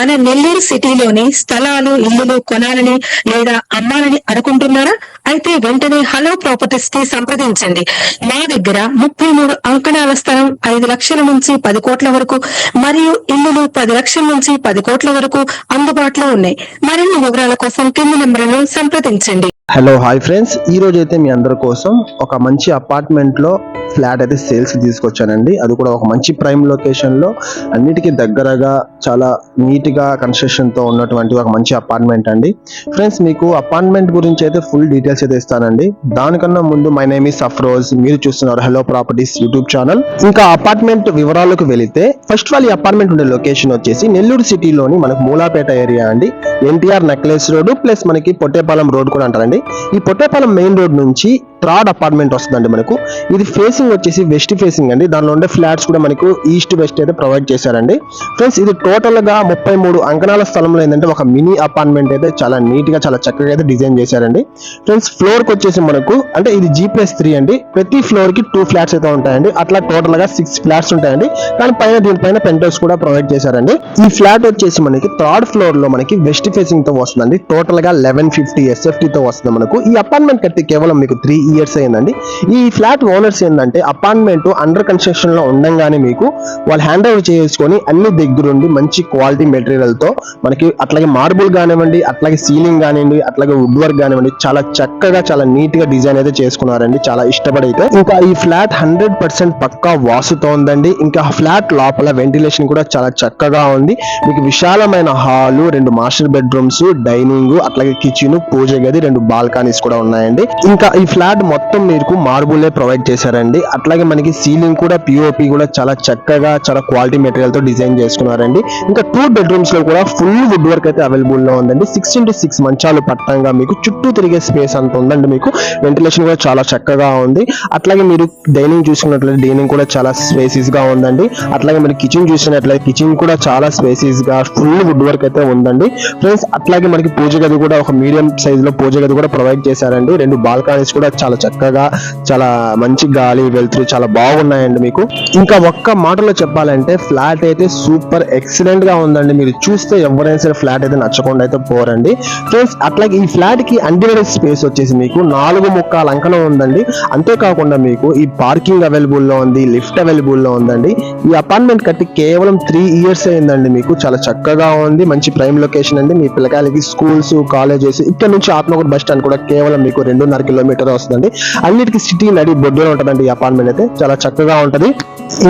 మన నెల్లూరు సిటీలోని స్థలాలు ఇల్లులు కొనాలని లేదా అమ్మాలని అనుకుంటున్నారా? అయితే వెంటనే హలో ప్రాపర్టీస్కి సంప్రదించండి. మా దగ్గర ముప్పై మూడు అంకణాల స్థలం ఐదు లక్షల నుంచి పది కోట్ల వరకు మరియు ఇల్లులు పది లక్షల నుంచి పది కోట్ల వరకు అందుబాటులో ఉన్నాయి. మరిన్ని వివరాల కోసం కింది నెంబర్లను సంప్రదించండి. హలో హాయ్ ఫ్రెండ్స్ ఈ రోజు అయితే మీ అందరి కోసం ఒక మంచి అపార్ట్మెంట్లో ఫ్లాట్ అయితే సేల్స్ తీసుకొచ్చానండి. అది కూడా ఒక మంచి ప్రైమ్ లొకేషన్లో. అన్నిటికీ దగ్గరగా చాలా నీట్గా కన్స్ట్రక్షన్తో ఉన్నటువంటి ఒక మంచి అపార్ట్మెంట్ అండి. ఫ్రెండ్స్ మీకు అపార్ట్మెంట్ గురించి అయితే ఫుల్ డీటెయిల్స్ అయితే ఇస్తానండి దానికన్నా ముందు మై నేమ్ ఇస్ అఫ్రోజ్. మీరు చూస్తున్నారు హలో ప్రాపర్టీస్ యూట్యూబ్ ఛానల్. ఇంకా అపార్ట్మెంట్ వివరాలకు వెళితే ఫస్ట్ ఆల్ ఈ అపార్ట్మెంట్ ఉండే లొకేషన్ వచ్చేసి నెల్లూరు సిటీలోని మనకు మూలాపేట ఏరియా అండి. ఎన్టీఆర్ నెక్లెస్ రోడ్ ప్లస్ మనకి పొట్టేపాలెం రోడ్ కూడా అంటారండి. ఈ పొట్టేపాలెం మెయిన్ రోడ్ నుంచి థర్డ్ అపార్ట్మెంట్ వస్తుందండి మనకు. ఇది ఫేసింగ్ వచ్చేసి వెస్ట్ ఫేసింగ్ అండి. దానిలో ఉండే ఫ్లాట్స్ కూడా మనకు ఈస్ట్ వెస్ట్ అయితే ప్రొవైడ్ చేశారండి. ఫ్రెండ్స్ ఇది టోటల్గా ముప్పై మూడు అంకణాల స్థలంలో ఏంటంటే ఒక మినీ అపార్ట్మెంట్ అయితే చాలా నీట్గా చాలా చక్కగా అయితే డిజైన్ చేశారండి. ఫ్రెండ్స్ ఫ్లోర్కి వచ్చేసి మనకు అంటే ఇది జీ ప్లస్ త్రీ అండి. ప్రతి ఫ్లోర్కి టూ ఫ్లాట్స్ అయితే ఉంటాయండి. అట్లా టోటల్గా సిక్స్ ఫ్లాట్స్ ఉంటాయండి. కానీ పైన దీనిపైన పెంట్ హౌస్ కూడా ప్రొవైడ్ చేశారండి. ఈ ఫ్లాట్ వచ్చేసి మనకి థర్డ్ ఫ్లోర్లో మనకి వెస్ట్ ఫేసింగ్తో వస్తుందండి. టోటల్గా లెవెన్ ఫిఫ్టీ ఎస్ఎఫ్టీ తో వస్తుంది మనకు. ఈ అపార్ట్మెంట్ కట్టి కేవలం మీకు త్రీ ఇయర్స్ అయిందండి. ఈ ఫ్లాట్ ఓనర్స్ ఏంటంటే అపార్ట్మెంట్ అండర్ కన్స్ట్రక్షన్లో ఉండంగానే మీకు వాళ్ళు హ్యాండ్ ఓవర్ చేసుకొని అన్ని దగ్గరుండి మంచి క్వాలిటీ మెటీరియల్తో మనకి అట్లాగే మార్బుల్ కానివ్వండి అట్లాగే సీలింగ్ కానివ్వండి అట్లాగే వుడ్ వర్క్ కానివ్వండి చాలా చక్కగా చాలా నీట్గా డిజైన్ అయితే చేసుకున్నారండి. చాలా ఇష్టపడి అయితే ఇంకా ఈ ఫ్లాట్ హండ్రెడ్ పర్సెంట్ పక్కా వాసుతో ఉందండి. ఇంకా ఫ్లాట్ లోపల వెంటిలేషన్ కూడా చాలా చక్కగా ఉంది. మీకు విశాలమైన హాలు రెండు మాస్టర్ బెడ్రూమ్స్ డైనింగ్ అట్లాగే కిచెన్ పూజ గది రెండు బాల్కనీస్ కూడా ఉన్నాయండి. ఇంకా ఈ ఫ్లాట్ మొత్తం మీకు మార్బులే ప్రొవైడ్ చేశారండి. అట్లాగే మనకి సీలింగ్ కూడా పిఓపి కూడా చాలా చక్కగా చాలా క్వాలిటీ మెటీరియల్తో డిజైన్ చేసుకున్నారండి. ఇంకా టూ బెడ్రూమ్స్లో కూడా ఫుల్ వుడ్ వర్క్ అయితే అవైలబుల్లో ఉందండి. సిక్స్ ఇంటూ సిక్స్ మంచాలు పట్టంగా మీకు చుట్టూ తిరిగే స్పేస్ అంత ఉందండి మీకు. వెంటిలేషన్ కూడా చాలా చక్కగా ఉంది. అట్లాగే మీరు డైనింగ్ చూసుకున్నట్లయితే డైనింగ్ కూడా చాలా స్పేసీస్గా ఉందండి. అట్లాగే మీరు కిచెన్ చూసినట్లయితే కిచెన్ కూడా చాలా స్పేసీస్గా ఫుల్ వుడ్ వర్క్ అయితే ఉందండి. ఫ్రెండ్స్ అట్లాగే మనకి పూజ గది కూడా ఒక మీడియం సైజ్లో పూజ గది కూడా ప్రొవైడ్ చేశారండి. రెండు బాల్కనీస్ కూడా చాలా చక్కగా చాలా మంచి గాలి వెళ్తురు చాలా బాగున్నాయండి మీకు. ఇంకా ఒక్క మాటలో చెప్పాలంటే ఫ్లాట్ అయితే సూపర్ ఎక్సలెంట్గా ఉందండి. మీరు చూస్తే ఎవరైనా సరే ఫ్లాట్ అయితే నచ్చకుండా అయితే పోరండి. ఫ్రెండ్స్ అట్లాగే ఈ ఫ్లాట్కి అన్డివైడెడ్ స్పేస్ వచ్చేసి మీకు నాలుగు ముక్కాల అంకణం ఉందండి. అంతేకాకుండా మీకు ఈ పార్కింగ్ అవైలబుల్లో ఉంది లిఫ్ట్ అవైలబుల్లో ఉందండి. ఈ అపార్ట్మెంట్ కట్టి కేవలం త్రీ ఇయర్స్ అయిందండి మీకు. చాలా చక్కగా ఉంది మంచి ప్రైమ్ లొకేషన్ అండి. మీ పిల్లకాయలకి స్కూల్స్ కాలేజెస్ ఇక్కడ నుంచి ఆత్మకూరు బస్ స్టాండ్ కూడా కేవలం మీకు రెండున్నర కిలోమీటర్ వస్తుంది వస్తుందండి అన్నిటికీ సిటీ నడి బొడ్డులో ఉంటుందండి ఈ అపార్ట్మెంట్ అయితే. చాలా చక్కగా ఉంటది.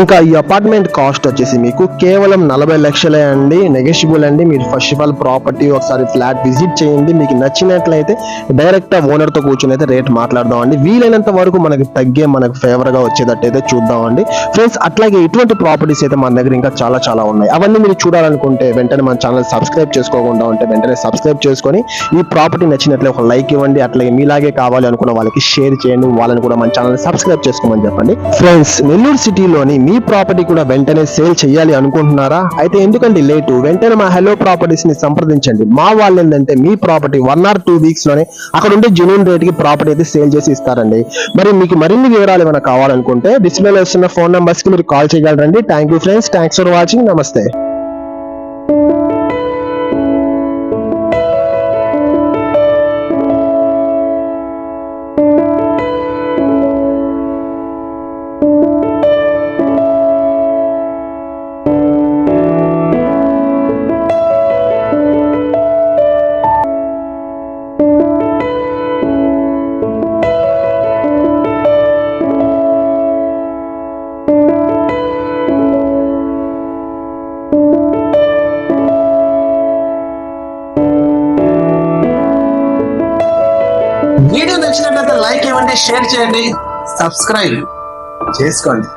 ఇంకా ఈ అపార్ట్మెంట్ కాస్ట్ వచ్చేసి మీకు కేవలం నలభై లక్షలే అండి. నెగోషియబుల్ అండి. మీరు ఫస్ట్ ఆఫ్ ఆల్ ప్రాపర్టీ ఒకసారి ఫ్లాట్ విజిట్ చేయండి. మీకు నచ్చినట్లయితే డైరెక్ట్ ఓనర్తో కూర్చొని అయితే రేట్ మాట్లాడదాం అండి. వీలైనంత వరకు మనకి తగ్గే మనకు ఫేవర్గా వచ్చేటట్టు అయితే చూద్దాం అండి. ఫ్రెండ్స్ అట్లాగే ఇటువంటి ప్రాపర్టీస్ అయితే మన దగ్గర ఇంకా చాలా చాలా ఉన్నాయి. అవన్నీ మీరు చూడాలనుకుంటే వెంటనే మన ఛానల్ సబ్స్క్రైబ్ చేసుకోకుండా ఉంటే వెంటనే సబ్స్క్రైబ్ చేసుకొని ఈ ప్రాపర్టీ నచ్చినట్లే ఒక లైక్ ఇవ్వండి. అట్లాగే మీలాగే కావాలి అనుకున్న వాళ్ళకి షేర్ చేయండి. వాళ్ళని కూడా మన ఛానల్ సబ్స్క్రైబ్ చేసుకోమని చెప్పండి. ఫ్రెండ్స్ నెల్లూరు సిటీలోని మీ ప్రాపర్టీ కూడా వెంటనే సేల్ చేయాలి అనుకుంటున్నారా? అయితే ఎందుకంటే లేటు? వెంటనే మా హలో ప్రాపర్టీస్ని సంప్రదించండి. మా వాళ్ళు ఏంటంటే మీ ప్రాపర్టీ వన్ ఆర్ టూ వీక్స్లోనే అక్కడ ఉండే జెన్యున్ రేట్కి ప్రాపర్టీ అయితే సేల్ చేసి ఇస్తారండి. మరి మీకు మరిన్ని వివరాలు ఏమైనా కావాలనుకుంటే డిస్ప్లేలో వస్తున్న ఫోన్ నెంబర్స్కి మీరు call చేయగలరండి. Thank you friends thanks for watching నమస్తే వీడియో నచ్చినట్లయితే లైక్ ఇవ్వండి షేర్ చేయండి సబ్స్క్రైబ్ చేసుకోండి.